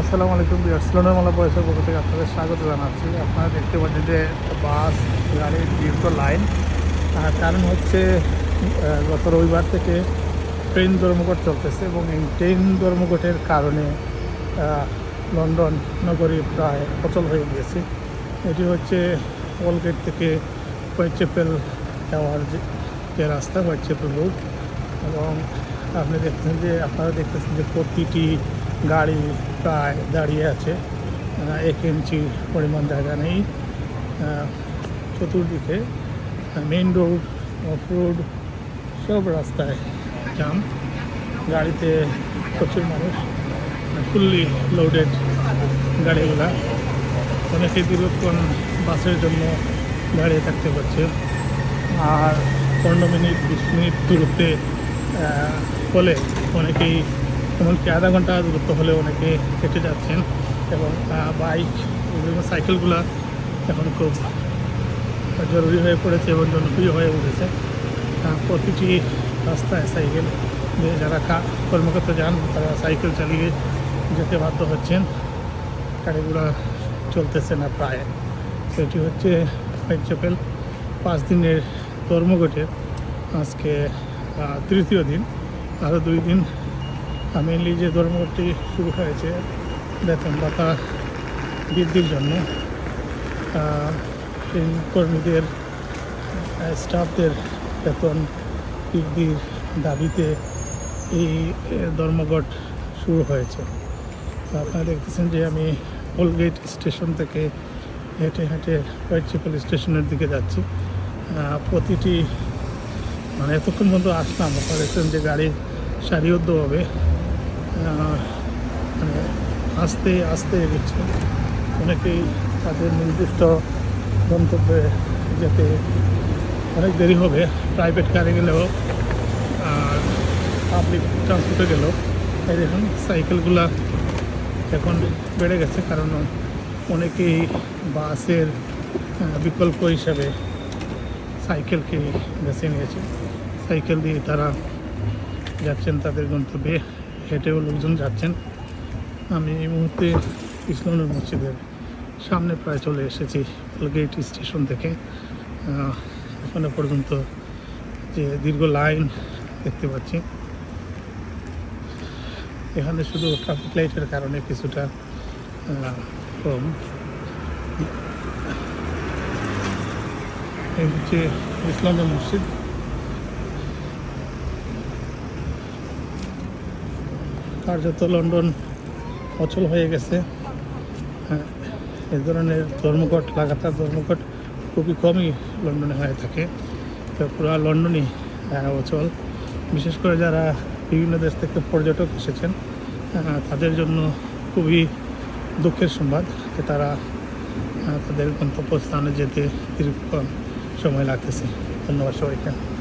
আসসালামু আলাইকুম বিয়ার্সলোনের মালা পয়সার পক্ষ থেকে আপনাদের স্বাগত জানাচ্ছি। আপনারা দেখতে পাচ্ছেন যে বাস, গাড়ির দীর্ঘ লাইন। কারণ হচ্ছে গত রবিবার থেকে ট্রেন ধর্মঘট চলতেছে এবং এই ট্রেন ধর্মঘটের কারণে লন্ডন নগরী প্রায় অচল হয়ে গিয়েছে। এটি হচ্ছে ওয়ালগেট থেকে হোয়াইট চ্যাপেল যাওয়ার যে রাস্তা, হোয়াইট চ্যাপেল রোড। এবং আপনি দেখছেন যে, আপনারা দেখতেছেন যে প্রতিটি গাড়ি প্রায় দাঁড়িয়ে আছে। এক ইঞ্চি পরিমাণ জায়গা নেই। চতুর্দিকে মেইন রোড অফ রোড সব রাস্তায় জাম গাড়িতে প্রচুর মানুষ ফুললি লোডেড গাড়িগুলা। অনেকে দীর্ঘক্ষণ বাসের জন্য দাঁড়িয়ে থাকতে পারছে আর পনেরো মিনিট, বিশ মিনিট দূরত্বে হলে অনেকেই এমনকি আধা ঘণ্টা দূরত্ব হলে অনেকে হেঁটে যাচ্ছেন এবং বাইক বিভিন্ন সাইকেলগুলো এখন খুব জরুরি হয়ে পড়েছে এবং জনপ্রিয় হয়ে উঠেছে। প্রতিটি রাস্তায় সাইকেল যারা কর্মকর্তা যান, তারা সাইকেল চালিয়ে যেতে বাধ্য হচ্ছেন। গাড়িগুলো চলতেছে না প্রায়। সেটি হচ্ছে চ্যাপেল পাঁচ দিনের ধর্মঘটের আজকে তৃতীয় দিন। আরও দুই দিন মেনলি যে ধর্মঘটটি শুরু হয়েছে বেতন ভাতা বৃদ্ধির জন্য কর্মীদের স্টাফদের বেতন বৃদ্ধির দাবিতে এই ধর্মঘট শুরু হয়েছে। তো আপনারা দেখতেছেন যে আমি ওলগেট স্টেশন থেকে হেঁটে হেঁটে হোয়াইট চিপল স্টেশনের দিকে যাচ্ছি। প্রতিটি মানে এতক্ষণ পর্যন্ত আসলাম আপনারা দেখছেন যে গাড়ি সারিবদ্ধভাবে আহ, মানে আস্তে আস্তে এগোচ্ছে। অনেকেই তাদের নির্দিষ্ট গন্তব্যে যেতে অনেক দেরি হবে। প্রাইভেট কারে গেলেও, আর পাবলিক ট্রান্সপোর্টে গেলেও। এই দেখুন সাইকেলগুলা এখন বেড়ে গেছে, কারণ অনেকেই বাসের বিকল্প হিসাবে সাইকেলকে বেছে নিয়েছে। সাইকেল দিয়ে তারা যাচ্ছেন তাদের গন্তব্যে। হেঁটেও লোকজন যাচ্ছেন। আমি এই মুহূর্তে ইসলামের মসজিদের সামনে প্রায় চলে এসেছি গেট স্টেশন থেকে। এখানে পর্যন্ত যে দীর্ঘ লাইন দেখতে পাচ্ছি। এখানে শুধু ট্রাফিক লাইটের কারণে কিছুটা কম। এই হচ্ছে ইসলামের মসজিদ। কার্যত লন্ডন অচল হয়ে গেছে। হ্যাঁ, এই ধরনের ধর্মঘট লাগাতার ধর্মঘট খুবই কমই লন্ডনে হয়ে থাকে। তো পুরো লন্ডনই আহ, অচল। বিশেষ করে যারা বিভিন্ন দেশ থেকে পর্যটক এসেছেন আহ, তাদের জন্য খুবই দুঃখের সংবাদ যে তারা আহ, তাদের গন্তব্যস্থানে যেতে দীর্ঘক্ষণ সময় লাগতেছে। ধন্যবাদ সবাইকে।